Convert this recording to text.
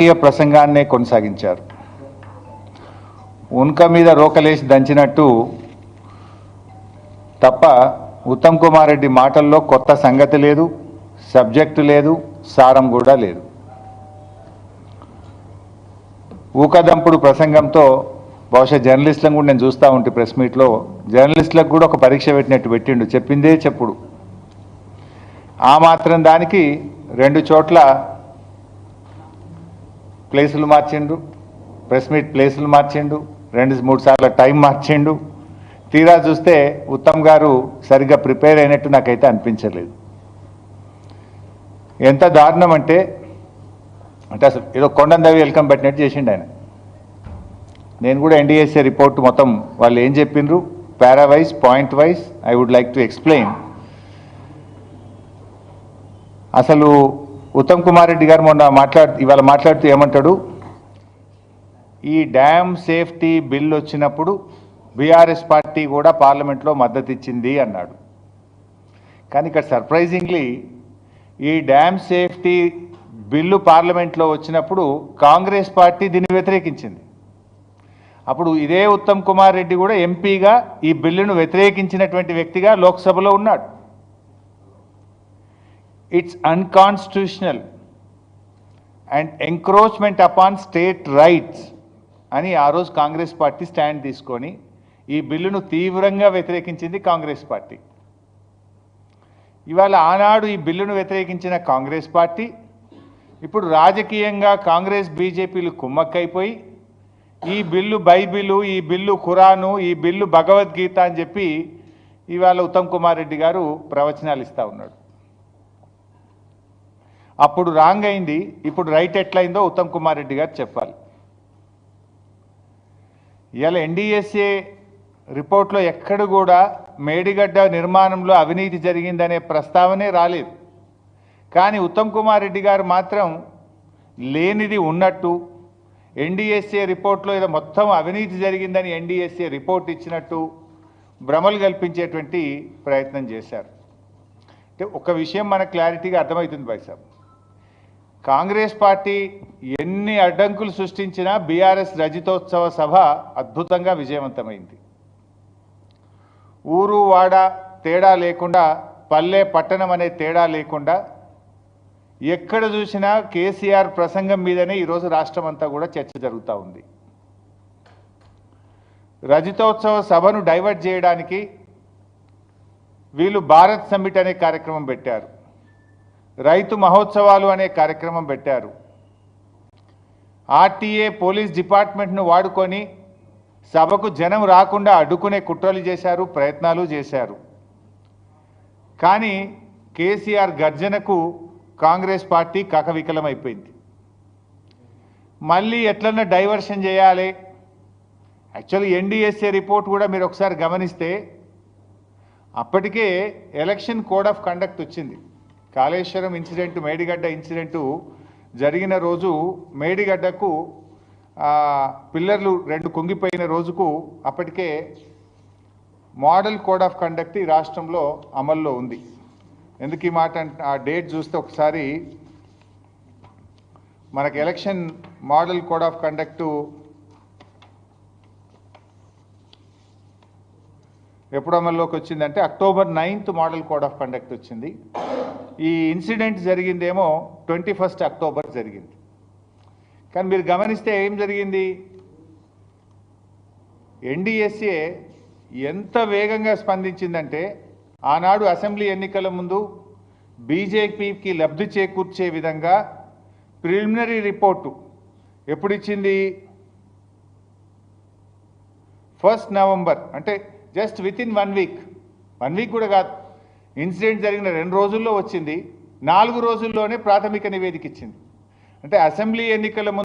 రాజకీయ ప్రసంగాన్నే కొనసాగించారు. ఉన్క మీద రోకలేసి దంచినట్టు తప్ప ఉత్తమ్ కుమార్ రెడ్డి మాటల్లో కొత్త సంగతి లేదు సబ్జెక్టు లేదు సారం కూడా లేదు. ఊకదంపుడు ప్రసంగంతో బహుశా జర్నలిస్టులను కూడా నేను చూస్తూ ఉంటే ప్రెస్ మీట్లో జర్నలిస్టులకు కూడా ఒక పరీక్ష పెట్టినట్టు పెట్టిండు చెప్పిందే చెప్పుడు. ఆ మాత్రం దానికి రెండు చోట్ల ప్లేసులు మార్చిండు ప్రెస్ మీట్ ప్లేసులు మార్చిండు రెండు మూడు సార్లు టైం మార్చిండు. తీరా చూస్తే ఉత్తమ్ గారు సరిగ్గా ప్రిపేర్ అయినట్టు నాకైతే అనిపించలేదు. ఎంత దారుణం అంటే అంటే అసలు ఏదో కొండందవి వెల్కమ్ పెట్టినట్టు చేసిండు ఆయన. నేను కూడా ఎన్డీఎస్ఏ రిపోర్ట్ మొత్తం వాళ్ళు ఏం చెప్పిండ్రు? Parawise point wise I would like to explain అసలు ఉత్తమ్ కుమార్ రెడ్డి గారు మొన్న మాట్లాడు ఇవాళ మాట్లాడుతూ ఏమంటాడు? ఈ డ్యామ్ సేఫ్టీ బిల్ వచ్చినప్పుడు బీఆర్ఎస్ పార్టీ కూడా పార్లమెంట్లో మద్దతు ఇచ్చింది అన్నాడు. కానీ ఇక్కడ సర్ప్రైజింగ్లీ ఈ డ్యామ్ సేఫ్టీ బిల్లు పార్లమెంట్లో వచ్చినప్పుడు కాంగ్రెస్ పార్టీ దీన్ని వ్యతిరేకించింది. అప్పుడు ఇదే ఉత్తమ్ కుమార్ రెడ్డి కూడా ఎంపీగా ఈ బిల్లును వ్యతిరేకించినటువంటి వ్యక్తిగా లోక్సభలో ఉన్నాడు. It's unconstitutional and encroachment upon state rights అని ఆ రోజు కాంగ్రెస్ పార్టీ స్టాండ్ తీసుకొని ఈ బిల్లును తీవ్రంగా వ్యతిరేకించింది కాంగ్రెస్ పార్టీ. ఇవాళ ఆనాడు ఈ బిల్లును వ్యతిరేకించిన కాంగ్రెస్ పార్టీ ఇప్పుడు రాజకీయంగా కాంగ్రెస్ బీజేపీలు కుమ్మక్కైపోయి ఈ బిల్లు బైబిలు ఈ బిల్లు ఖురాను ఈ బిల్లు భగవద్గీత అని చెప్పి ఇవాళ ఉత్తమ్ కుమార్ రెడ్డి గారు ప్రవచనాలు ఇస్తా ఉన్నాడు. అప్పుడు రాంగ్ అయింది. ఇప్పుడు రైట్ ఎట్లయిందో ఉత్తమ్ కుమార్ రెడ్డి గారు చెప్పాలి. ఇవాళ ఎన్డీఎస్ఏ రిపోర్ట్లో ఎక్కడ కూడా మేడిగడ్డ నిర్మాణంలో అవినీతి జరిగిందనే ప్రస్తావనే రాలేదు. కానీ ఉత్తమ్ కుమార్ రెడ్డి గారు మాత్రం లేనిది ఉన్నట్టు ఎన్డీఎస్ఏ రిపోర్ట్లో ఇదో మొత్తం అవినీతి జరిగిందని ఎన్డీఎస్ఏ రిపోర్ట్ ఇచ్చినట్టు భ్రమలు కల్పించేటువంటి ప్రయత్నం చేశారు. అంటే ఒక విషయం మనకు క్లారిటీగా అర్థమవుతుంది బైసాబ్ కాంగ్రెస్ పార్టీ ఎన్ని అడ్డంకులు సృష్టించినా బీఆర్ఎస్ రజితోత్సవ సభ అద్భుతంగా విజయవంతమైంది. ఊరు వాడ తేడా లేకుండా పల్లె పట్టణం అనే తేడా లేకుండా ఎక్కడ చూసినా కేసీఆర్ ప్రసంగం మీదనే ఈరోజు రాష్ట్రం అంతా కూడా చర్చ జరుగుతూ ఉంది. రజతోత్సవ సభను డైవర్ట్ చేయడానికి వీళ్ళు భారత్ సమ్మిట్ అనే కార్యక్రమం పెట్టారు. రైతు మహోత్సవాలు అనే కార్యక్రమం పెట్టారు. ఆర్టీఏ పోలీస్ డిపార్ట్మెంట్ను వాడుకొని సభకు జనం రాకుండా అడ్డుకునే కుట్రలు చేశారు ప్రయత్నాలు చేశారు. కానీ కేసీఆర్ గర్జనకు కాంగ్రెస్ పార్టీ కకవికలమైపోయింది. మళ్ళీ ఎట్లన్నా డైవర్షన్ చేయాలి? యాక్చువల్లీ ఎన్డీఎస్ఏ రిపోర్ట్ కూడా మీరు ఒకసారి గమనిస్తే అప్పటికే ఎలక్షన్ కోడ్ ఆఫ్ కండక్ట్ వచ్చింది. కాళేశ్వరం ఇన్సిడెంట్ మేడిగడ్డ ఇన్సిడెంటు జరిగిన రోజు మేడిగడ్డకు పిల్లర్లు రెండు కుంగిపోయిన రోజుకు అప్పటికే మోడల్ కోడ్ ఆఫ్ కండక్ట్ ఈ రాష్ట్రంలో అమల్లో ఉంది. ఎందుకు ఈ మాట అంటే ఆ డేట్ చూస్తే ఒకసారి మనకు election model code of conduct ఎప్పుడు అమల్లోకి వచ్చిందంటే October ninth model code of conduct వచ్చింది. ఈ ఇన్సిడెంట్ జరిగిందేమో ట్వంటీ ఫస్ట్ అక్టోబర్ జరిగింది. కానీ మీరు గమనిస్తే ఏం జరిగింది? ఎన్డీఎస్ఏ ఎంత వేగంగా స్పందించిందంటే ఆనాడు అసెంబ్లీ ఎన్నికల ముందు బీజేపీకి లబ్ధి చేకూర్చే విధంగా ప్రిలిమినరీ రిపోర్టు ఎప్పుడు ఇచ్చింది ఫస్ట్ నవంబర్ అంటే just within one week. One week కూడా కాదు. ఇన్సిడెంట్ జరిగిన రెండు రోజుల్లో వచ్చింది. నాలుగు రోజుల్లోనే ప్రాథమిక నివేదిక ఇచ్చింది. అంటే అసెంబ్లీ ఎన్నికల ముందు